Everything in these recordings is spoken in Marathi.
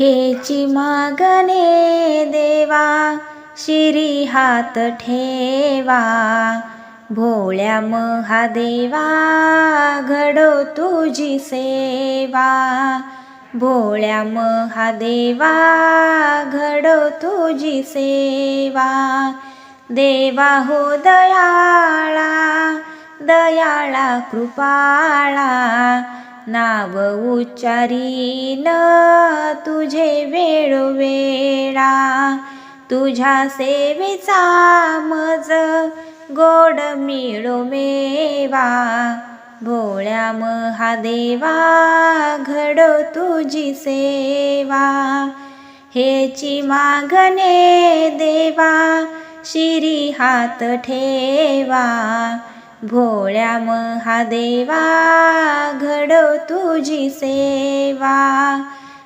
हेची मागणे देवा शिरी हात ठेवा. भोळ्या महादेवा घडो तुझी सेवा. भोळ्या महादेवा घडो तुझी सेवा. देवा हो दयाळा दयाळा कृपाळा. नाव उच्चारीन. तुझे वेळोवेळा तुझ्या सेवेचा मज गोड मिळो मेवा. भोळ्या महादेवा घडो तुझी सेवा. हेची मागणे देवा शिरी हात ठेवा. भोळ्या महादेवा घडो तुझी सेवा.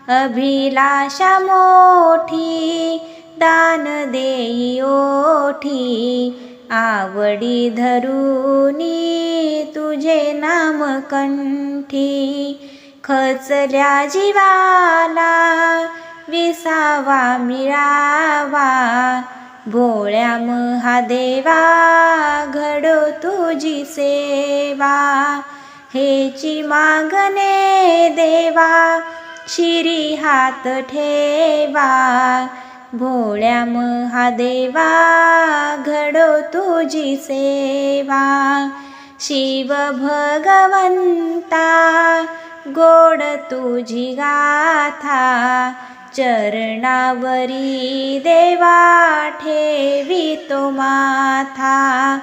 अभिलाषा मोठी दान देई ओठी. आवडी धरुनी तुझे नाम कंठी. खचल्या जीवाला विसावा मिळावा. भोळ्या महादेवा घडो तुझी सेवा. हेची मागणे देवा शिरी हात ठेवा. भोळ्या महादेवा घडो तुझी सेवा. शिव भगवंता गोड तुझी गाथा. चरणावरी देवा ठेवी तो माथा.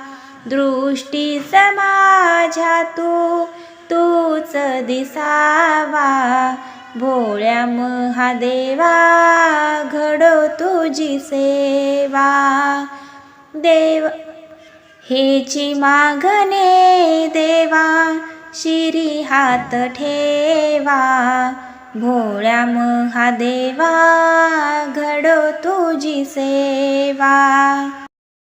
दृष्टी समाझ्या तू तूच दिसावा. भोळ्या महादेवा घडो तुझी सेवा. देव हेची मागणे देवा शिरी हात ठेवा. भोळ्या महादेवा घडो तुझी सेवा.